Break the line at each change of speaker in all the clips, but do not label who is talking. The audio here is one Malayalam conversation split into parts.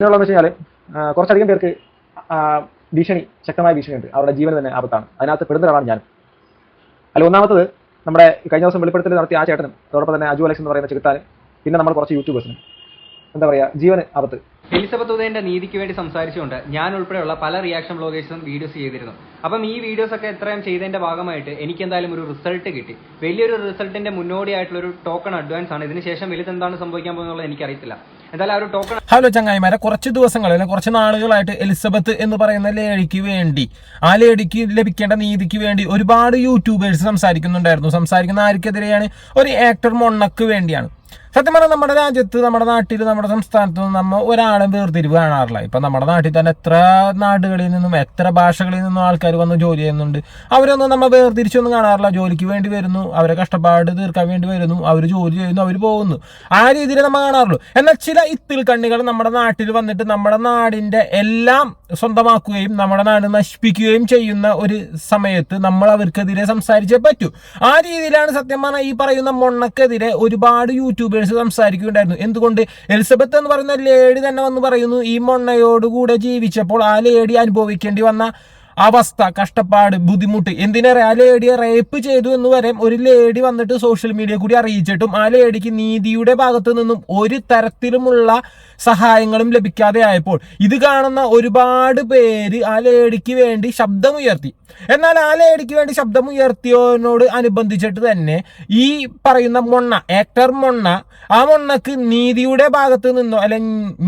പിന്നെയുള്ളതെന്ന് വെച്ച് കഴിഞ്ഞാൽ കുറച്ചധികം പേർക്ക് ഭീഷണി ശക്തമായ ഭീഷണിയുണ്ട്. അവരുടെ ജീവൻ തന്നെ ആപത്താണ്. അതിനകത്ത് പെടുന്ന ഒരാളാണ് ഞാൻ അല്ല ഒന്നാമത്തത് നമ്മുടെ കഴിഞ്ഞ ദിവസം വെളിപ്പെടുത്തൽ നടത്തിയ ആ ചേട്ടനും അതോടൊപ്പം തന്നെ അജു അലക്സ് എന്ന് പറയുന്ന ചെകുത്താനും പിന്നെ നമ്മൾ കുറച്ച് യൂട്യൂബേഴ്സിനും. എന്താ പറയുക ജീവന് ആപത്ത്.
എലിസബത്ത് ഉദയന്റെ നീതിക്ക് വേണ്ടി സംസാരിച്ചുകൊണ്ട് ഞാൻ ഉൾപ്പെടെയുള്ള പല റിയാക്ഷൻ ബ്ലോഗേഴ്സും വീഡിയോസ് ചെയ്തിരുന്നു. അപ്പം ഈ വീഡിയോസ് ഒക്കെ എത്രയും ചെയ്തതിന്റെ ഭാഗമായിട്ട് എനിക്ക് എന്തായാലും ഒരു റിസൾട്ട് കിട്ടി. വലിയൊരു റിസൾട്ടിന്റെ മുന്നോടിയായിട്ടുള്ള ഒരു ടോക്കൺ അഡ്വാൻസ് ആണ്. ഇതിനുശേഷം വലുത് എന്താണ് സംഭവിക്കാൻ പോകുന്നത് എനിക്കറിയത്തില്ല.
ഹലോ ചങ്ങായിമാരെ കുറച്ച് ദിവസങ്ങൾ അല്ലെങ്കിൽ കുറച്ച് നാളുകളായിട്ട് എലിസബത്ത് എന്ന് പറയുന്ന ലേഡിക്ക് വേണ്ടി ആ ലേഡിക്ക് ലഭിക്കേണ്ട നീതിക്ക് വേണ്ടി ഒരുപാട് യൂട്യൂബേഴ്സ് സംസാരിക്കുന്നുണ്ടായിരുന്നു. സംസാരിക്കുന്ന ആർക്കെതിരെയാണ്? ഒരു ആക്ടർ മൊണ്ണക്ക് വേണ്ടിയാണ്. സത്യം പറഞ്ഞാൽ നമ്മുടെ രാജ്യത്ത് നമ്മുടെ നാട്ടിൽ നമ്മുടെ സംസ്ഥാനത്ത് നമ്മൾ ഒരാളെ വേർതിരിവ് കാണാറില്ല. ഇപ്പം നമ്മുടെ നാട്ടിൽ തന്നെ എത്ര നാടുകളിൽ നിന്നും എത്ര ഭാഷകളിൽ നിന്നും ആൾക്കാർ വന്ന് ജോലി ചെയ്യുന്നുണ്ട്. അവരൊന്നും നമ്മൾ വേർതിരിച്ചൊന്നും കാണാറില്ല. ജോലിക്ക് വേണ്ടി വരുന്നു അവരെ കഷ്ടപ്പാട് തീർക്കാൻ വേണ്ടി വരുന്നു അവർ ജോലി ചെയ്യുന്നു അവർ പോകുന്നു. ആ രീതിയിൽ നമ്മൾ കാണാറുള്ളൂ. എന്നാൽ ചില ഇത്തിൽ കണ്ണികൾ നമ്മുടെ നാട്ടിൽ വന്നിട്ട് നമ്മുടെ നാടിന്റെ എല്ലാം സ്വന്തമാക്കുകയും നമ്മുടെ നാട് നശിപ്പിക്കുകയും ചെയ്യുന്ന ഒരു സമയത്ത് നമ്മൾ അവർക്കെതിരെ സംസാരിച്ചേ പറ്റൂ. ആ രീതിയിലാണ് സത്യം പറഞ്ഞാൽ ഈ പറയുന്ന മൊണ്ണക്കെതിരെ ഒരുപാട് യൂട്യൂബേഴ്സ് സംസാരിക്കുകയുണ്ടായിരുന്നു. എന്തുകൊണ്ട്? എലിസബത്ത് എന്ന് പറയുന്ന ലേഡി തന്നെ വന്ന് പറയുന്നു ഈ മൊണ്ണയോടുകൂടെ ജീവിച്ചപ്പോൾ ആ ലേഡി അനുഭവിക്കേണ്ടി വന്ന അവസ്ഥ കഷ്ടപ്പാട് ബുദ്ധിമുട്ട് എന്തിനേറെ? ആ ലേഡിയെ റേപ്പ് ചെയ്തു എന്ന് വരെ ഒരു ലേഡി വന്നിട്ട് സോഷ്യൽ മീഡിയ കൂടി അറിയിച്ചിട്ടും ആ ലേഡിക്ക് നീതിയുടെ ഭാഗത്തു നിന്നും ഒരു തരത്തിലുമുള്ള സഹായങ്ങളും ലഭിക്കാതെ ആയപ്പോൾ ഇത് കാണുന്ന ഒരുപാട് പേര് ആ ലേഡിക്ക് വേണ്ടി ശബ്ദമുയർത്തി. എന്നാൽ ആ ലേഡിക്ക് വേണ്ടി ശബ്ദമുയർത്തിയതിനോട് അനുബന്ധിച്ചിട്ട് തന്നെ ഈ പറയുന്ന മൊണ്ണ ആക്ടർ മൊണ്ണ ആ മൊണ്ണക്ക് നീതിയുടെ ഭാഗത്ത് നിന്നോ അല്ലെ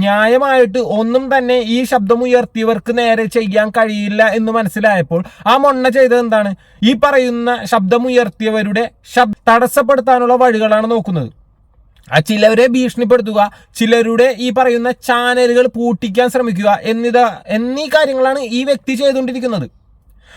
ന്യായമായിട്ട് ഒന്നും തന്നെ ഈ ശബ്ദമുയർത്തിയവർക്ക് നേരെ ചെയ്യാൻ കഴിയില്ല എന്ന് മനസ്സിലായപ്പോൾ ആ മൊണ്ണ ചെയ്തത് എന്താണ്? ഈ പറയുന്ന ശബ്ദമുയർത്തിയവരുടെ ശബ്ദ തടസ്സപ്പെടുത്താനുള്ള വഴികളാണ് നോക്കുന്നത്. ആ ചിലവരെ ഭീഷണിപ്പെടുത്തുക ചിലരുടെ ഈ പറയുന്ന ചാനലുകൾ പൂട്ടിക്കാൻ ശ്രമിക്കുക എന്നിത എന്നീ കാര്യങ്ങളാണ് ഈ വ്യക്തി ചെയ്തുകൊണ്ടിരിക്കുന്നത്.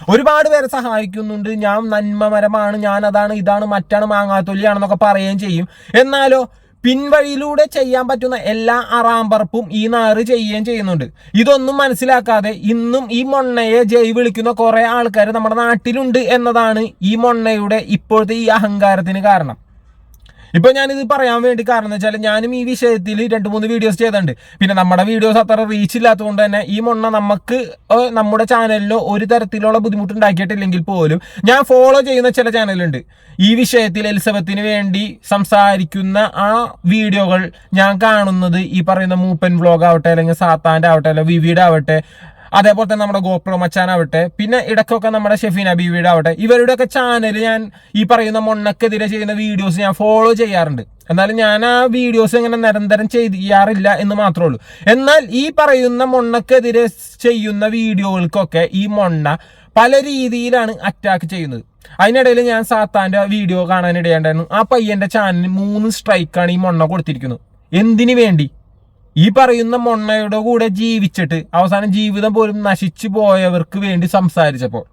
ഒരുപാട് പേരെ സഹായിക്കുന്നുണ്ട്. ഞാൻ നന്മമരമാണ് ഞാൻ അതാണ് ഇതാണ് മറ്റാണ് മാങ്ങാത്തൊല്ലിയാണെന്നൊക്കെ പറയുകയും ചെയ്യും. എന്നാലോ പിൻവഴിയിലൂടെ ചെയ്യാൻ പറ്റുന്ന എല്ലാ അറാമ്പറപ്പും ഈ നാറ് ചെയ്യുകയും ചെയ്യുന്നുണ്ട്. ഇതൊന്നും മനസ്സിലാക്കാതെ ഇന്നും ഈ മൊണ്ണയെ ജയ് വിളിക്കുന്ന കുറെ ആൾക്കാർ നമ്മുടെ നാട്ടിലുണ്ട് എന്നതാണ് ഈ മൊണ്ണയുടെ ഇപ്പോഴത്തെ ഈ അഹങ്കാരത്തിന് കാരണം. ഇപ്പൊ ഞാനിത് പറയാൻ വേണ്ടി കാരണം എന്ന് വെച്ചാൽ ഞാനും ഈ വിഷയത്തിൽ രണ്ട് മൂന്ന് വീഡിയോസ് ചെയ്തിട്ടുണ്ട്. പിന്നെ നമ്മുടെ വീഡിയോസ് അത്ര റീച്ച് ഇല്ലാത്തതുകൊണ്ട് തന്നെ ഈ മൊണ്ണ നമുക്ക് നമ്മുടെ ചാനലിലോ ഒരു തരത്തിലുള്ള ബുദ്ധിമുട്ട് ഉണ്ടാക്കിയിട്ടില്ലെങ്കിൽ പോലും ഞാൻ ഫോളോ ചെയ്യുന്ന ചില ചാനലുണ്ട് ഈ വിഷയത്തിൽ എലിസബത്തിന് വേണ്ടി സംസാരിക്കുന്ന ആ വീഡിയോകൾ ഞാൻ കാണുന്നത് ഈ പറയുന്ന മൂപ്പൻ വ്ലോഗ് ആവട്ടെ അല്ലെങ്കിൽ സാത്താന്റെ ആവട്ടെ അല്ലെങ്കിൽ വിവിയുടെ ആവട്ടെ അതേപോലെ തന്നെ നമ്മുടെ ഗോപ്രോ മച്ചാനാവട്ടെ പിന്നെ ഇടയ്ക്കൊക്കെ നമ്മുടെ ഷെഫീൻ ബീവിയുടെ ആവട്ടെ ഇവരുടെയൊക്കെ ചാനൽ ഞാൻ ഈ പറയുന്ന മൊണ്ണക്കെതിരെ ചെയ്യുന്ന വീഡിയോസ് ഞാൻ ഫോളോ ചെയ്യാറുണ്ട്. എന്നാലും ഞാൻ ആ വീഡിയോസ് ഇങ്ങനെ നിരന്തരം ചെയ്യാറില്ല എന്ന് മാത്രമേ ഉള്ളൂ. എന്നാൽ ഈ പറയുന്ന മൊണ്ണക്കെതിരെ ചെയ്യുന്ന വീഡിയോകൾക്കൊക്കെ ഈ മൊണ്ണ പല രീതിയിലാണ് അറ്റാക്ക് ചെയ്യുന്നത്. അതിനിടയിൽ ഞാൻ സാത്താന്റെ വീഡിയോ കാണാനിടയുണ്ടായിരുന്നു. ആ പയ്യന്റെ ചാനലിന് മൂന്ന് സ്ട്രൈക്കാണ് ഈ മൊണ്ണ കൊടുത്തിരിക്കുന്നത്. എന്തിനു വേണ്ടി? ഈ പറയുന്ന മൊണ്ണയുടെ കൂടെ ജീവിച്ചിട്ട് അവസാനം ജീവിതം പോലും നശിച്ചു പോയവർക്ക് വേണ്ടി സംസാരിച്ചപ്പോൾ.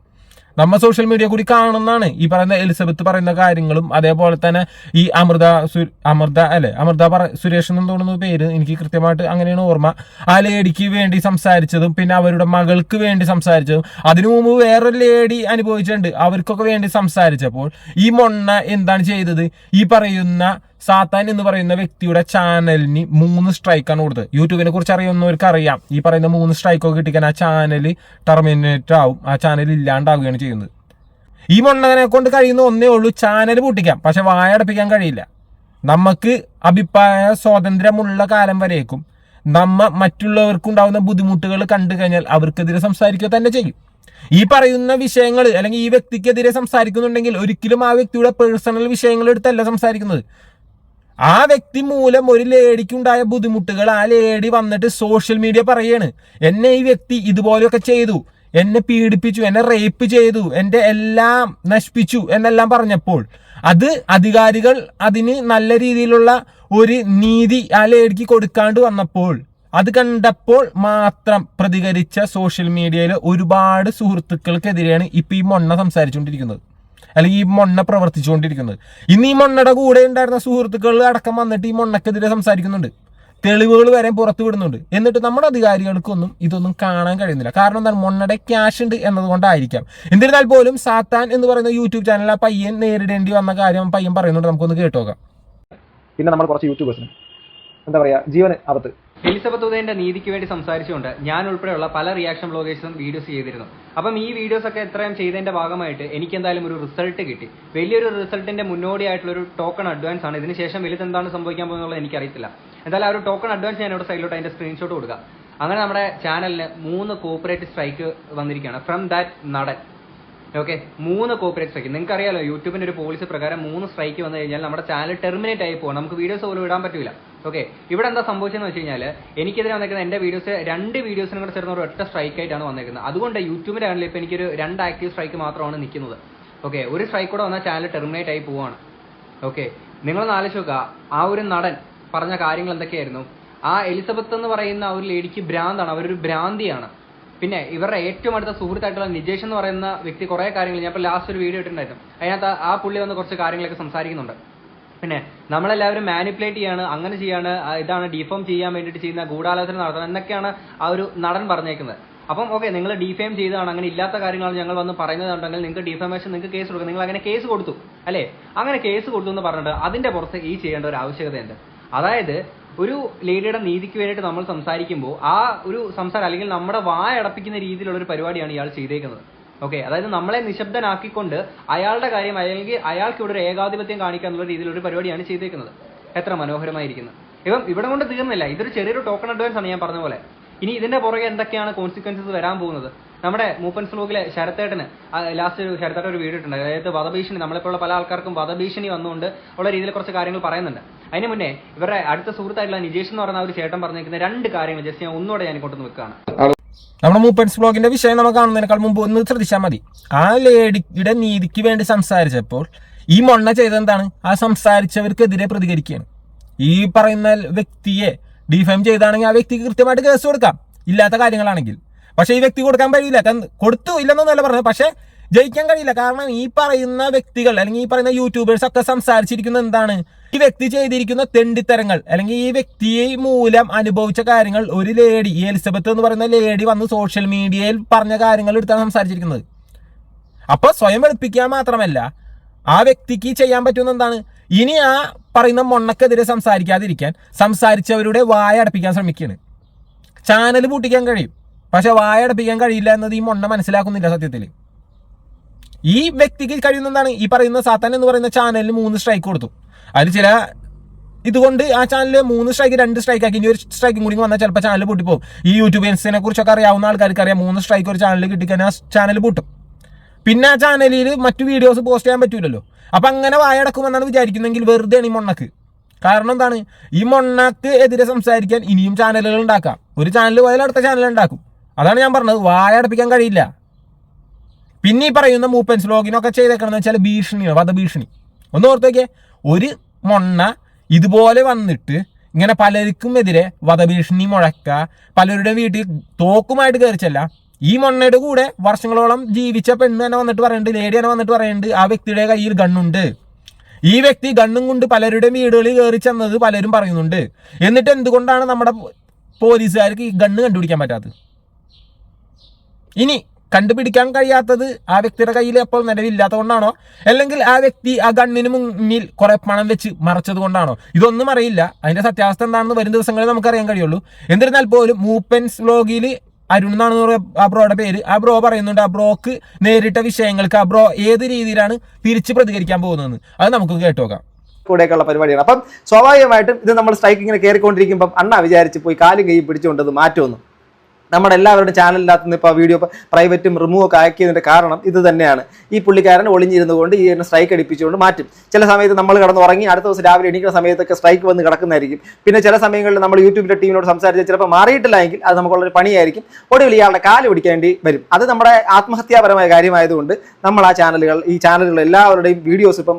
നമ്മൾ സോഷ്യൽ മീഡിയ കൂടി കാണുന്നതാണ്. ഈ പറയുന്ന എലിസബത്ത് പറയുന്ന കാര്യങ്ങളും അതേപോലെ തന്നെ ഈ അമൃത അമൃത അല്ലെ? അമൃത പറ സുരേഷ് എന്ന് തോന്നുന്ന പേര് എനിക്ക് കൃത്യമായിട്ട് അങ്ങനെയാണ് ഓർമ്മ. ആ ലേഡിക്ക് വേണ്ടി സംസാരിച്ചതും പിന്നെ അവരുടെ മകൾക്ക് വേണ്ടി സംസാരിച്ചതും. അതിനു മുമ്പ് വേറൊരു ലേഡി അനുഭവിച്ചിട്ടുണ്ട്. അവർക്കൊക്കെ വേണ്ടി സംസാരിച്ചപ്പോൾ ഈ മൊണ്ണ എന്താണ് ചെയ്തത്? ഈ പറയുന്ന സാത്താൻ എന്ന് പറയുന്ന വ്യക്തിയുടെ ചാനലിന് മൂന്ന് സ്ട്രൈക്കാണ് കൊടുത്തത്. യൂട്യൂബിനെ കുറിച്ച് അറിയുന്നവർക്ക് അറിയാം ഈ പറയുന്ന മൂന്ന് സ്ട്രൈക്കൊക്കെ കിട്ടിക്കാൻ ആ ചാനൽ ടെർമിനേറ്റ് ആവും. ആ ചാനൽ ഇല്ലാണ്ടാവുകയാണ് ചെയ്യുന്നത്. ഈ മണ്ണനെ കൊണ്ട് കഴിയുന്ന ഒന്നേ ഉള്ളൂ ചാനൽ പൂട്ടിക്കാം പക്ഷെ വായടപ്പിക്കാൻ കഴിയില്ല. നമുക്ക് അഭിപ്രായ സ്വാതന്ത്ര്യമുള്ള കാലം വരേക്കും. നമ്മ മറ്റുള്ളവർക്കുണ്ടാവുന്ന ബുദ്ധിമുട്ടുകൾ കണ്ടു കഴിഞ്ഞാൽ അവർക്കെതിരെ സംസാരിക്കുക തന്നെ ചെയ്യും. ഈ പറയുന്ന വിഷയങ്ങൾ അല്ലെങ്കിൽ ഈ വ്യക്തിക്കെതിരെ സംസാരിക്കുന്നുണ്ടെങ്കിൽ ഒരിക്കലും ആ വ്യക്തിയുടെ പേഴ്സണൽ വിഷയങ്ങൾ എടുത്തല്ല സംസാരിക്കുന്നത്. ആ വ്യക്തി മൂലം ഒരു ലേഡിക്കുണ്ടായ ബുദ്ധിമുട്ടുകൾ ആ ലേഡി വന്നിട്ട് സോഷ്യൽ മീഡിയ പറയാണ്. എന്നെ ഈ വ്യക്തി ഇതുപോലെയൊക്കെ ചെയ്തു. എന്നെ പീഡിപ്പിച്ചു എന്നെ റേപ്പ് ചെയ്തു എന്റെ എല്ലാം നശിപ്പിച്ചു എന്നെല്ലാം പറഞ്ഞപ്പോൾ അത് അധികാരികൾ അതിന് നല്ല രീതിയിലുള്ള ഒരു നീതി ആ ലേഡിക്ക് കൊടുക്കാണ്ട് വന്നപ്പോൾ അത് കണ്ടപ്പോൾ മാത്രം പ്രതികരിച്ച സോഷ്യൽ മീഡിയയിൽ ഒരുപാട് സുഹൃത്തുക്കൾക്കെതിരെയാണ് ഇപ്പൊ ഈ മൊണ്ണ സംസാരിച്ചുകൊണ്ടിരിക്കുന്നത്. അല്ലെങ്കിൽ ഈ മൊണ്ണ പ്രവർത്തിച്ചുകൊണ്ടിരിക്കുന്നത്. ഇന്ന് ഈ മൊണ്ണയുടെ കൂടെ ഉണ്ടായിരുന്ന സുഹൃത്തുക്കൾ അടക്കം വന്നിട്ട് ഈ മൊണ്ണക്കെതിരെ സംസാരിക്കുന്നുണ്ട്. തെളിവുകൾ വരെ പുറത്തു വിടുന്നുണ്ട്. എന്നിട്ട് നമ്മുടെ അധികാരികൾക്കൊന്നും ഇതൊന്നും കാണാൻ കഴിയുന്നില്ല. കാരണം എന്താണ്? മൊണ്ണയുടെ ക്യാഷ് ഉണ്ട് എന്നതുകൊണ്ടായിരിക്കാം. എന്നിരുന്നാൽ പോലും സാത്താൻ എന്ന് പറയുന്ന യൂട്യൂബ് ചാനൽ ആ പയ്യൻ നേരിടേണ്ടി വന്ന കാര്യം പയ്യൻ പറയുന്നുണ്ട്. നമുക്കൊന്ന് കേട്ടോക്കാം
പിന്നെ നമ്മൾ കുറച്ച് യൂട്യൂബേഴ്സിന് എന്താ പറയുക ജീവന് ആപത്ത്
എലിസബത്ത് ഉദയന്റെ നീതിക്ക് വേണ്ടി സംസാരിച്ചുകൊണ്ട് ഞാൻ ഉൾപ്പെടെയുള്ള പല റിയാക്ഷൻ ബ്ലോഗേഴ്സും വീഡിയോസ് ചെയ്തിരുന്നു. അപ്പം ഈ വീഡിയോസ് ഒക്കെ എത്രയും ചെയ്തതിന്റെ ഭാഗമായിട്ട് എനിക്ക് എന്തായാലും ഒരു റിസൾട്ട് കിട്ടി. വലിയൊരു റിസൾട്ടിന്റെ മുന്നോടിയായിട്ടുള്ള ഒരു ടോക്കൺ അഡ്വാൻസ് ആണ് ഇതിനുശേഷം വലുത് എന്താണ് സംഭവിക്കാൻ പോകുന്നത് എനിക്കറിയത്തില്ല. എന്തായാലും ആ ഒരു ടോക്കൺ അഡ്വാൻസ് ഞാൻ ഇവിടെ സൈഡിലോട്ട് അതിന്റെ സ്ക്രീൻഷോട്ട് കൊടുക്കുക അങ്ങനെ നമ്മുടെ ചാനലിന് മൂന്ന് കോപ്പറേറ്റ് സ്ട്രൈക്ക് വന്നിരിക്കുകയാണ്. ഫ്രം ദാറ്റ് നടൻ. ഓക്കെ മൂന്ന് കോപ്പറേറ്റ് സ്ട്രൈക്ക് നിങ്ങൾക്ക് അറിയാലോ യൂട്യൂബിന്റെ ഒരു പോളിസി പ്രകാരം മൂന്ന് സ്ട്രൈക്ക് വന്നു കഴിഞ്ഞാൽ നമ്മുടെ ചാനൽ ടെർമിനേറ്റ് ആയി പോകും നമുക്ക് വീഡിയോസ് പോലും ഇടാൻ പറ്റില്ല ഓക്കെ ഇവിടെ എന്താ സംഭവിച്ചതെന്ന് വെച്ച് കഴിഞ്ഞാൽ എനിക്കെതിരെ വന്നേക്കുന്ന എന്റെ വീഡിയോസ് രണ്ട് വീഡിയോസിനും കൂടെ ചേർന്ന ഒരു ഒറ്റ സ്ട്രൈക്ക് ആയിട്ടാണ് വന്നിരിക്കുന്നത് അതുകൊണ്ട് യൂട്യൂബിന്റെ ആണെങ്കിൽ ഇപ്പോൾ എനിക്കൊരു രണ്ട് ആക്റ്റീവ് സ്ട്രൈക്ക് മാത്രമാണ് നിൽക്കുന്നത്. ഓക്കെ ഒരു സ്ട്രൈക്ക് കൂടെ വന്നാൽ ചാനൽ ടെർമിനേറ്റ് ആയി പോവാണ്. ഓക്കെ നിങ്ങളൊന്ന് ആലോചിച്ച് നോക്കുക. ആ ഒരു നടൻ പറഞ്ഞ കാര്യങ്ങൾ എന്തൊക്കെയായിരുന്നു? ആ എലിസബത്ത് എന്ന് പറയുന്ന ആ ഒരു ലേഡിക്ക് ഭ്രാന്താണ്. അവരൊരു ഭ്രാന്തിയാണ്. പിന്നെ ഇവരുടെ ഏറ്റവും അടുത്ത സുഹൃത്തായിട്ടുള്ള നിജേഷ് എന്ന് പറയുന്ന വ്യക്തി കുറേ കാര്യങ്ങൾ ഞാൻ ഇപ്പോൾ ലാസ്റ്റ് ഒരു വീഡിയോ ഇട്ടിട്ടുണ്ടായിരുന്നു. അതിനകത്ത് ആ- ആ പുള്ളി വന്ന് കുറച്ച് കാര്യങ്ങളൊക്കെ സംസാരിക്കുന്നുണ്ട്. പിന്നെ നമ്മളെല്ലാവരും മാനിപ്പുലേറ്റ് ചെയ്യാണ് അങ്ങനെ ചെയ്യാണ് ഇതാണ് ഡിഫോം ചെയ്യാൻ വേണ്ടിയിട്ട് ചെയ്യുന്ന ഗൂഢാലോചന നടത്തണം എന്നൊക്കെയാണ് ആ ഒരു നടൻ പറഞ്ഞേക്കുന്നത്. അപ്പം ഓക്കെ നിങ്ങൾ ഡിഫേം ചെയ്താണ് അങ്ങനെ ഇല്ലാത്ത കാര്യങ്ങളാണ് ഞങ്ങൾ വന്ന് പറയുന്നതുണ്ടെങ്കിൽ നിങ്ങൾക്ക് ഡിഫമേഷൻ നിങ്ങൾക്ക് കേസ് കൊടുക്കും. നിങ്ങൾ അങ്ങനെ കേസ് കൊടുത്തു അല്ലേ? അങ്ങനെ കേസ് കൊടുത്തു എന്ന് പറഞ്ഞിട്ട് അതിന്റെ പുറത്ത് ഈ ചെയ്യേണ്ട ഒരു ആവശ്യകതയുണ്ട്. അതായത് ഒരു ലേഡിയുടെ നീതിക്ക് വേണ്ടിയിട്ട് നമ്മൾ സംസാരിക്കുമ്പോൾ ആ ഒരു സംസാരം അല്ലെങ്കിൽ നമ്മുടെ വായ അടപ്പിക്കുന്ന രീതിയിലുള്ള ഒരു പരിപാടിയാണ് ഇയാൾ ചെയ്തേക്കുന്നത്. ഓക്കെ അതായത് നമ്മളെ നിശബ്ദനാക്കിക്കൊണ്ട് അയാളുടെ കാര്യം അല്ലെങ്കിൽ അയാൾക്ക് ഇവിടെ ഒരു ഏകാധിപത്യം കാണിക്കാനുള്ള രീതിയിലുള്ള ഒരു പരിപാടിയാണ് ചെയ്തേക്കുന്നത്. എത്ര മനോഹരമായിരിക്കുന്നത്. ഇപ്പം ഇവിടെ കൊണ്ട് തീർന്നില്ല. ഇതൊരു ചെറിയൊരു ടോക്കൺ അഡ്വാൻസ് ആണ് ഞാൻ പറഞ്ഞ പോലെ. ഇനി ഇതിന്റെ പുറകെ എന്തൊക്കെയാണ് കോൺസിക്വൻസസ് വരാൻ പോകുന്നത്? നമ്മുടെ മൂപ്പൻ സ്ലോഗിലെ ശരത്തേട്ടന് ലാസ്റ്റ് ഒരു ശരത്തേട്ടൻ ഒരു വീഡിയോ ഇട്ടുണ്ട് അതായത് വധഭീഷണി നമ്മളിപ്പോഴുള്ള പല ആൾക്കാർക്കും വധഭീഷണി വന്നുകൊണ്ട് ഉള്ള രീതിയിൽ കുറച്ച് കാര്യങ്ങൾ പറയുന്നുണ്ട്. അതിന് മുന്നേ ഇവരുടെ അടുത്ത സുഹൃത്തായിട്ടുള്ള നിജേഷ് എന്ന് പറയുന്ന ഒരു ചേട്ടൻ പറഞ്ഞിരിക്കുന്ന രണ്ട് കാര്യങ്ങൾ ജസ്റ്റ് ഞാൻ ഒന്നുകൂടെ ഞാൻ കൊണ്ടുവന്ന് വെക്കുകയാണ്.
നമ്മുടെ മൂപ്പൻസ് ബ്ലോഗിന്റെ വിഷയം നമ്മൾ കാണുന്നതിനേക്കാൾ മുമ്പ് ഒന്ന് ശ്രദ്ധിച്ചാൽ മതി. ആ ലേഡിയുടെ നീതിക്ക് വേണ്ടി സംസാരിച്ചപ്പോൾ ഈ മൊണ്ണ ചെയ്തെന്താണ്? ആ സംസാരിച്ചവർക്കെതിരെ പ്രതികരിക്കുകയാണ്. ഈ പറയുന്ന വ്യക്തിയെ ഡിഫൈം ചെയ്താണെങ്കിൽ ആ വ്യക്തിക്ക് കൃത്യമായിട്ട് കേസ് കൊടുക്കാം. ഇല്ലാത്ത കാര്യങ്ങളാണെങ്കിൽ. പക്ഷേ ഈ വ്യക്തി കൊടുക്കാൻ കഴിയില്ല. കൊടുത്തു ഇല്ലെന്നൊന്നല്ല പറഞ്ഞത്. പക്ഷേ ജയിക്കാൻ കഴിയില്ല. കാരണം ഈ പറയുന്ന വ്യക്തികൾ അല്ലെങ്കിൽ ഈ പറയുന്ന യൂട്യൂബേഴ്സ് ഒക്കെ സംസാരിച്ചിരിക്കുന്നത് എന്താണ്? ഈ വ്യക്തി ചെയ്തിരിക്കുന്ന തെണ്ടിത്തരങ്ങൾ അല്ലെങ്കിൽ ഈ വ്യക്തിയെ മൂലം അനുഭവിച്ച കാര്യങ്ങൾ ഒരു ലേഡി ഈ എലിസബത്ത് എന്ന് പറയുന്ന ലേഡി വന്ന് സോഷ്യൽ മീഡിയയിൽ പറഞ്ഞ കാര്യങ്ങൾ എടുത്താണ് സംസാരിച്ചിരിക്കുന്നത്. അപ്പൊ സ്വയം വെളുപ്പിക്കുക മാത്രമല്ല ആ വ്യക്തിക്ക് ചെയ്യാൻ പറ്റുന്ന എന്താണ്? ഇനി ആ പറയുന്ന മൊണ്ണക്കെതിരെ സംസാരിക്കാതിരിക്കാൻ സംസാരിച്ചവരുടെ വായ അടപ്പിക്കാൻ ശ്രമിക്കുകയാണ്. ചാനൽ പൂട്ടിക്കാൻ കഴിയും. പക്ഷെ വായ അടപ്പിക്കാൻ കഴിയില്ല എന്നത് ഈ മൊണ്ണ മനസ്സിലാക്കുന്നില്ല സത്യത്തിൽ ഈ വ്യക്തിക്ക് കഴിയുന്ന എന്താണ് ഈ പറയുന്ന സാത്താൻ എന്ന് പറയുന്ന ചാനലിന് മൂന്ന് സ്ട്രൈക്ക് കൊടുത്തു. അതിൽ ചില ഇതുകൊണ്ട് ആ ചാനലിൽ മൂന്ന് സ്ട്രൈക്ക് രണ്ട് സ്ട്രൈക്ക് ആക്കി. ഇനി ഒരു സ്ട്രൈക്കും കൂടി വന്നാൽ ചിലപ്പോൾ ചാനൽ പൊട്ടിപ്പോകും ഈ യൂട്യൂബേഴ്സിനെ കുറിച്ചൊക്കെ അറിയാവുന്ന ആൾക്കാർക്ക് അറിയാം മൂന്ന് സ്ട്രൈക്ക് ഒരു ചാനലിൽ കിട്ടിക്കാൻ ആ ചാനൽ പൂട്ടും. പിന്നെ ആ ചാനലിൽ മറ്റു വീഡിയോസ് പോസ്റ്റ് ചെയ്യാൻ പറ്റൂലല്ലോ. അപ്പൊ അങ്ങനെ വായടക്കുമെന്നാണ് വിചാരിക്കുന്നെങ്കിൽ വെറുതെ ഈ മൊണ്ണക്ക്. കാരണം എന്താണ്? ഈ മൊണ്ണക്ക് എതിരെ സംസാരിക്കാൻ ഇനിയും ചാനലുകൾ ഉണ്ടാക്കാം. ഒരു ചാനൽ പോയാൽ അടുത്ത ചാനൽ ഉണ്ടാക്കും. അതാണ് ഞാൻ പറഞ്ഞത്. വായടപ്പിക്കാൻ കഴിയില്ല. പിന്നെ ഈ പറയുന്ന മൂപ്പൻസ് ലോഗിനൊക്കെ ചെയ്തേക്കണമെന്ന് വെച്ചാൽ ഭീഷണിയാണ് വധഭീഷണി. ഒന്ന് ഓർത്ത് ഒരു മൊണ്ണ ഇതുപോലെ വന്നിട്ട് ഇങ്ങനെ പലർക്കും എതിരെ വധഭീഷണി മുഴക്ക പലരുടെയും വീട്ടിൽ തോക്കുമായിട്ട് കയറിച്ചല്ല ഈ മൊണ്ണയുടെ കൂടെ വർഷങ്ങളോളം ജീവിച്ച പെണ്ണ് തന്നെ വന്നിട്ട് പറയുന്നുണ്ട് ലേഡി തന്നെ വന്നിട്ട് പറയുന്നുണ്ട് ആ വ്യക്തിയുടെ കയ്യിൽ ഗണ്ണുണ്ട്. ഈ വ്യക്തി ഗണ്ണും കൊണ്ട് പലരുടെ വീടുകളിൽ കയറി ചെന്നത് പലരും പറയുന്നുണ്ട്. എന്നിട്ട് എന്തുകൊണ്ടാണ് നമ്മുടെ പോലീസുകാർക്ക് ഈ ഗണ്ണ് കണ്ടുപിടിക്കാൻ പറ്റാത്തത്? ഇനി കണ്ടുപിടിക്കാൻ കഴിയാത്തത് ആ വ്യക്തിയുടെ കയ്യിൽ അപ്പോൾ നിലവില്ലാത്തത് കൊണ്ടാണോ അല്ലെങ്കിൽ ആ വ്യക്തി ആ ഗണ്ണിന് മുന്നിൽ കുറെ പണം വെച്ച് മറച്ചത് കൊണ്ടാണോ? ഇതൊന്നും അറിയില്ല. അതിന്റെ സത്യാവസ്ഥ എന്താണെന്ന് വരും ദിവസങ്ങളിൽ നമുക്ക് അറിയാൻ കഴിയുള്ളൂ. എന്നിരുന്നാൽ പോലും മൂപ്പൻസ് വ്ലോഗിൽ അരുൺ എന്നാണ് ആ ബ്രോയുടെ പേര്. ആ ബ്രോ പറയുന്നുണ്ട് ആ ബ്രോക്ക് നേരിട്ട വിഷയങ്ങൾക്ക് ആ ബ്രോ ഏത് രീതിയിലാണ് തിരിച്ച് പ്രതികരിക്കാൻ പോകുന്നതെന്ന്? അത് നമുക്ക് കേട്ടു നോക്കാം.
കൂടെയൊക്കെയുള്ള പരിപാടിയാണ്. അപ്പം സ്വാഭാവികമായിട്ടും ഇത് നമ്മൾ സ്ട്രൈക്കിങ്ങിനെ കയറിക്കൊണ്ടിരിക്കുമ്പം അണ്ണ വിചാരിച്ച് പോയി കാലും കൈ പിടിച്ചുകൊണ്ടത് മാറ്റുമെന്ന് നമ്മുടെ എല്ലാവരുടെ ചാനലിനകത്ത് ഇപ്പോൾ വീഡിയോ പ്രൈവറ്റും റിമൂവ് ഒക്കെ ആക്കിയതിന്റെ കാരണം ഇത് തന്നെയാണ്. ഈ പുള്ളിക്കാരൻ ഒളിഞ്ഞിരുന്നു കൊണ്ട് ഈ സ്ട്രൈക്ക് അടിപ്പിച്ചുകൊണ്ട് മാറ്റും. ചില സമയത്ത് നമ്മൾ കിടന്ന് ഉറങ്ങി അടുത്ത ദിവസം രാവിലെ എണീക്കുന്ന സമയത്തൊക്കെ സ്ട്രൈക്ക് വന്ന് കിടക്കുന്നതായിരിക്കും. പിന്നെ ചില സമയങ്ങളിൽ നമ്മൾ യൂട്യൂബിലെ ടീമിനോട് സംസാരിച്ച് ചിലപ്പോൾ മാറിയിട്ടില്ലെങ്കിൽ അത് നമുക്കുള്ളൊരു പണിയായിരിക്കും. ഒടുവിൽ ഇയാളുടെ കാൽ പിടിക്കേണ്ടി വരും. അത് നമ്മുടെ ആത്മഹത്യാപരമായ കാര്യമായതുകൊണ്ട് നമ്മൾ ആ ചാനലുകൾ ഈ ചാനലുകൾ എല്ലാവരുടെയും വീഡിയോസ് ഇപ്പം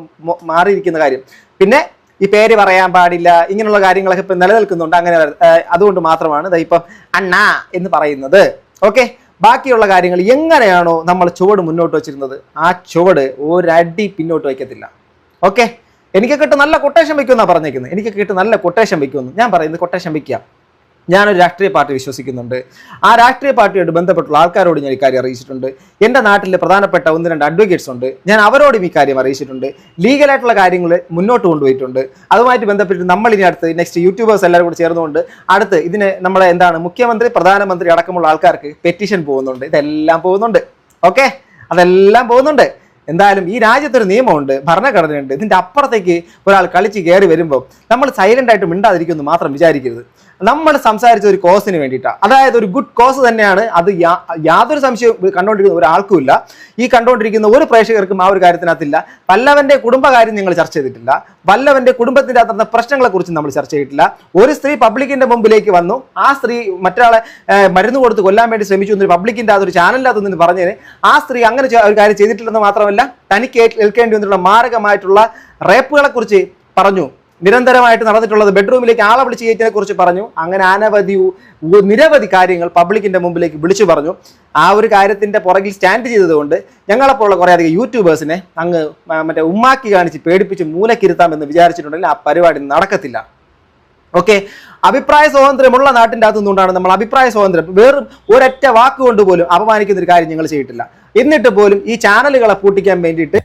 മാറിയിരിക്കുന്ന കാര്യം. പിന്നെ ഈ പേര് പറയാൻ പാടില്ല ഇങ്ങനെയുള്ള കാര്യങ്ങളൊക്കെ ഇപ്പം നിലനിൽക്കുന്നുണ്ട് അങ്ങനെ അതുകൊണ്ട് മാത്രമാണ് ഇപ്പം അണ്ണ എന്ന് പറയുന്നത്. ഓക്കെ ബാക്കിയുള്ള കാര്യങ്ങൾ എങ്ങനെയാണോ നമ്മൾ ചുവട് മുന്നോട്ട് വെച്ചിരുന്നത്? ആ ചുവട് ഒരടി പിന്നോട്ട് വയ്ക്കത്തില്ല. ഓക്കെ എനിക്ക് കിട്ടും നല്ല കൊട്ടേഷൻ വെക്കുമെന്നാണ് പറഞ്ഞേക്കുന്നത്. എനിക്ക് കിട്ടും നല്ല കൊട്ടേഷൻ വെക്കുമെന്ന് ഞാൻ പറയുന്നത് കൊട്ടേഷൻ വെക്കാം ഞാനൊരു രാഷ്ട്രീയ പാർട്ടി വിശ്വസിക്കുന്നുണ്ട്. ആ രാഷ്ട്രീയ പാർട്ടിയോട് ബന്ധപ്പെട്ടുള്ള ആൾക്കാരോട് ഞാൻ ഇക്കാര്യം അറിയിച്ചിട്ടുണ്ട്. എന്റെ നാട്ടിലെ പ്രധാനപ്പെട്ട ഒന്ന് രണ്ട് അഡ്വക്കേറ്റ്സ് ഉണ്ട്. ഞാൻ അവരോടും ഈ കാര്യം അറിയിച്ചിട്ടുണ്ട്. ലീഗലായിട്ടുള്ള കാര്യങ്ങൾ മുന്നോട്ട് കൊണ്ടുപോയിട്ടുണ്ട്. അതുമായിട്ട് ബന്ധപ്പെട്ട് നമ്മൾ ഇനി അടുത്ത് നെക്സ്റ്റ് യൂട്യൂബേഴ്സ് എല്ലാവരും കൂടി ചേർന്നുകൊണ്ട് അടുത്ത് ഇതിന് നമ്മളെ എന്താണ് മുഖ്യമന്ത്രി പ്രധാനമന്ത്രി അടക്കമുള്ള ആൾക്കാർക്ക് പെറ്റീഷൻ പോകുന്നുണ്ട്. ഇതെല്ലാം പോകുന്നുണ്ട്. ഓക്കെ അതെല്ലാം പോകുന്നുണ്ട്. എന്തായാലും ഈ രാജ്യത്തൊരു നിയമമുണ്ട് ഭരണഘടനയുണ്ട്. ഇതിന്റെ അപ്പുറത്തേക്ക് ഒരാൾ കളിച്ച് കയറി വരുമ്പോൾ നമ്മൾ സൈലന്റ് ആയിട്ട് മിണ്ടാതിരിക്കുമെന്ന് മാത്രം വിചാരിക്കരുത്. നമ്മൾ സംസാരിച്ച ഒരു കോസിന് വേണ്ടിയിട്ടാണ്. അതായത് ഒരു ഗുഡ് കോസ് തന്നെയാണ്. അത് യാതൊരു സംശയവും കണ്ടുകൊണ്ടിരിക്കുന്ന ഒരാൾക്കും ഇല്ല. ഈ കണ്ടുകൊണ്ടിരിക്കുന്ന ഒരു പ്രേക്ഷകർക്കും ആ ഒരു കാര്യത്തിനകത്തില്ല. പല്ലവന്റെ കുടുംബകാര്യം നിങ്ങൾ ചർച്ച ചെയ്തിട്ടില്ല. വല്ലവന്റെ കുടുംബത്തിന്റെ അകത്തുന്ന പ്രശ്നങ്ങളെ കുറിച്ച് നമ്മൾ ചർച്ച ചെയ്തിട്ടില്ല. ഒരു സ്ത്രീ പബ്ലിക്കിന്റെ മുമ്പിലേക്ക് വന്നു. ആ സ്ത്രീ മറ്റൊരാളെ മരുന്ന് കൊടുത്ത് കൊല്ലാൻ വേണ്ടി ശ്രമിച്ചു എന്നൊരു പബ്ലിക്കിന്റെ അതൊരു ചാനലിനകത്ത് നിന്ന് പറഞ്ഞതിന് ആ സ്ത്രീ അങ്ങനെ ഒരു കാര്യം ചെയ്തിട്ടില്ലെന്ന് മാത്രമല്ല തനിക്ക് ഏൽ- ഏൽക്കേണ്ടി വന്നിട്ടുള്ള മാരകമായിട്ടുള്ള റേപ്പുകളെ കുറിച്ച് പറഞ്ഞു. നിരന്തരമായിട്ട് നടന്നിട്ടുള്ളത് ബെഡ്റൂമിലേക്ക് ആളെ വിളിച്ച് കയറ്റിനെ കുറിച്ച് പറഞ്ഞു. അങ്ങനെ അനവധി നിരവധി കാര്യങ്ങൾ പബ്ലിക്കിന്റെ മുമ്പിലേക്ക് വിളിച്ചു പറഞ്ഞു. ആ ഒരു കാര്യത്തിന്റെ പുറകിൽ സ്റ്റാൻഡ് ചെയ്തതുകൊണ്ട് ഞങ്ങളെപ്പോലുള്ള കുറേ അധികം യൂട്യൂബേഴ്സിനെ അങ്ങ് മറ്റേ ഉമ്മാക്കി കാണിച്ച് പേടിപ്പിച്ച് മൂലക്കിരുത്താം എന്ന് വിചാരിച്ചിട്ടുണ്ടെങ്കിൽ ആ പരിപാടി നടക്കത്തില്ല. ഓക്കെ? അഭിപ്രായ സ്വാതന്ത്ര്യമുള്ള നാട്ടിന്റെ അകത്തു നിന്നുകൊണ്ടാണ് നമ്മൾ അഭിപ്രായ സ്വാതന്ത്ര്യം വെറും ഒരൊറ്റ വാക്കുകൊണ്ട് പോലും അപമാനിക്കുന്ന ഒരു കാര്യം ഞങ്ങൾ ചെയ്തിട്ടില്ല. എന്നിട്ട് പോലും ഈ ചാനലുകളെ പൂട്ടിക്കാൻ വേണ്ടിയിട്ട്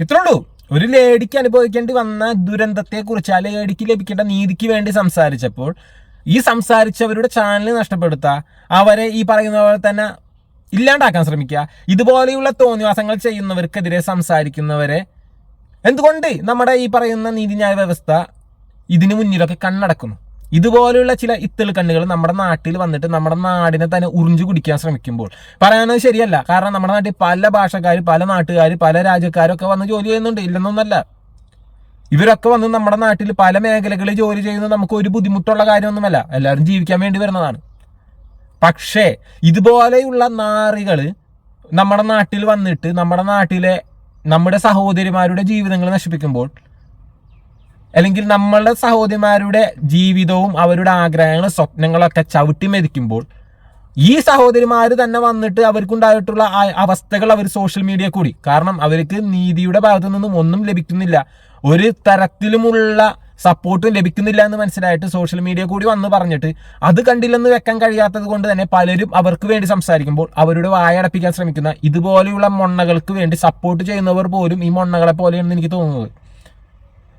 ഇത്രേ ഉള്ളൂ. ഒരു ലേഡിക്ക് അനുഭവിക്കേണ്ടി വന്ന ദുരന്തത്തെ കുറിച്ച് ആ ലേഡിക്ക് ലഭിക്കേണ്ട നീതിക്ക് വേണ്ടി സംസാരിച്ചപ്പോൾ ഈ സംസാരിച്ചവരുടെ ചാനൽ നഷ്ടപ്പെടുത്തുക അവരെ ഈ പറയുന്ന പോലെ തന്നെ ഇല്ലാണ്ടാക്കാൻ ശ്രമിക്കുക ഇതുപോലെയുള്ള തോന്നിവാസങ്ങൾ ചെയ്യുന്നവർക്കെതിരെ സംസാരിക്കുന്നവരെ എന്തുകൊണ്ട് നമ്മുടെ ഈ പറയുന്ന നീതിന്യായ വ്യവസ്ഥ ഇതിനു മുന്നിലൊക്കെ കണ്ണടക്കുന്നു? ഇതുപോലെയുള്ള ചില ഇത്തൽ കണ്ണുകൾ നമ്മുടെ നാട്ടിൽ വന്നിട്ട് നമ്മുടെ നാടിനെ തന്നെ ഉറിഞ്ചു കുടിക്കാൻ ശ്രമിക്കുമ്പോൾ. പറയാനത് ശരിയല്ല. കാരണം നമ്മുടെ നാട്ടിൽ പല ഭാഷക്കാർ പല നാട്ടുകാർ പല രാജ്യക്കാരൊക്കെ വന്ന് ജോലി ചെയ്യുന്നുണ്ട്. ഇല്ലെന്നൊന്നല്ല. ഇവരൊക്കെ വന്ന് നമ്മുടെ നാട്ടിൽ പല മേഖലകളിൽ ജോലി ചെയ്യുന്നത് നമുക്ക് ഒരു ബുദ്ധിമുട്ടുള്ള കാര്യമൊന്നുമല്ല. എല്ലാവരും ജീവിക്കാൻ വേണ്ടി വരുന്നതാണ്. പക്ഷേ ഇതുപോലെയുള്ള നാറികൾ നമ്മുടെ നാട്ടിൽ വന്നിട്ട് നമ്മുടെ നാട്ടിലെ നമ്മുടെ സഹോദരിമാരുടെ ജീവിതങ്ങൾ നശിപ്പിക്കുമ്പോൾ അല്ലെങ്കിൽ നമ്മളുടെ സഹോദരിമാരുടെ ജീവിതവും അവരുടെ ആഗ്രഹങ്ങളും സ്വപ്നങ്ങളൊക്കെ ചവിട്ടി മെതിക്കുമ്പോൾ ഈ സഹോദരിമാർ തന്നെ വന്നിട്ട് അവർക്കുണ്ടായിട്ടുള്ള അവസ്ഥകൾ അവർ സോഷ്യൽ മീഡിയ കൂടി. കാരണം അവർക്ക് നീതിയുടെ ഭാഗത്തു നിന്നും ഒന്നും ലഭിക്കുന്നില്ല. ഒരു തരത്തിലുമുള്ള സപ്പോർട്ടും ലഭിക്കുന്നില്ല എന്ന് മനസ്സിലായിട്ട് സോഷ്യൽ മീഡിയ കൂടി വന്ന് പറഞ്ഞിട്ട് അത് കണ്ടില്ലെന്ന് വെക്കാൻ കഴിയാത്തത് കൊണ്ട് തന്നെ പലരും അവർക്ക് വേണ്ടി സംസാരിക്കുമ്പോൾ അവരുടെ വായടപ്പിക്കാൻ ശ്രമിക്കുന്ന ഇതുപോലെയുള്ള മൊണ്ണകൾക്ക് വേണ്ടി സപ്പോർട്ട് ചെയ്യുന്നവർ പോലും ഈ മൊണ്ണകളെ പോലെയാണെന്ന് എനിക്ക് തോന്നുന്നത്.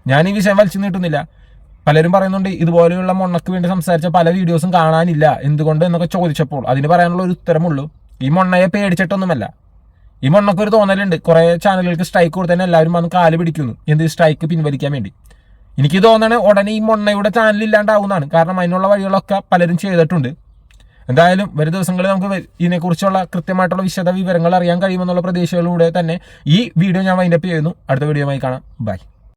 ഞാൻ ഈ വിഷയം വലിച്ചു നീട്ടുന്നില്ല. പലരും പറയുന്നുണ്ട് ഇതുപോലെയുള്ള മൊണ്ണക്ക് വേണ്ടി സംസാരിച്ച പല വീഡിയോസും കാണാനില്ല. എന്തുകൊണ്ട് എന്നൊക്കെ ചോദിച്ചപ്പോൾ അതിന് പറയാനുള്ള ഒരു ഉത്തരമുള്ളൂ. ഈ മൊണ്ണയെ പേടിച്ചിട്ടൊന്നുമല്ല. ഈ മൊണ്ണക്ക് ഒരു തോന്നലുണ്ട്. കുറെ ചാനലുകൾക്ക് സ്ട്രൈക്ക് കൊടുത്തന്നെ എല്ലാവരും വന്ന് കാൽ പിടിക്കുന്നു. എന്ത് സ്ട്രൈക്ക് പിൻവലിക്കാൻ വേണ്ടി? എനിക്ക് തോന്നണ ഉടനെ ഈ മൊണ്ണയുടെ ചാനൽ ഇല്ലാണ്ടാവുന്നതാണ്. കാരണം അതിനുള്ള വഴികളൊക്കെ പലരും ചെയ്തിട്ടുണ്ട്. എന്തായാലും വരും ദിവസങ്ങളിൽ നമുക്ക് ഇതിനെക്കുറിച്ചുള്ള കൃത്യമായിട്ടുള്ള വിശദ വിവരങ്ങൾ അറിയാൻ കഴിയുമെന്നുള്ള പ്രതീക്ഷകളിലൂടെ തന്നെ ഈ വീഡിയോ ഞാൻ വൈൻഡപ്പ് ചെയ്യുന്നു. അടുത്ത വീഡിയോയുമായി കാണാം. ബൈ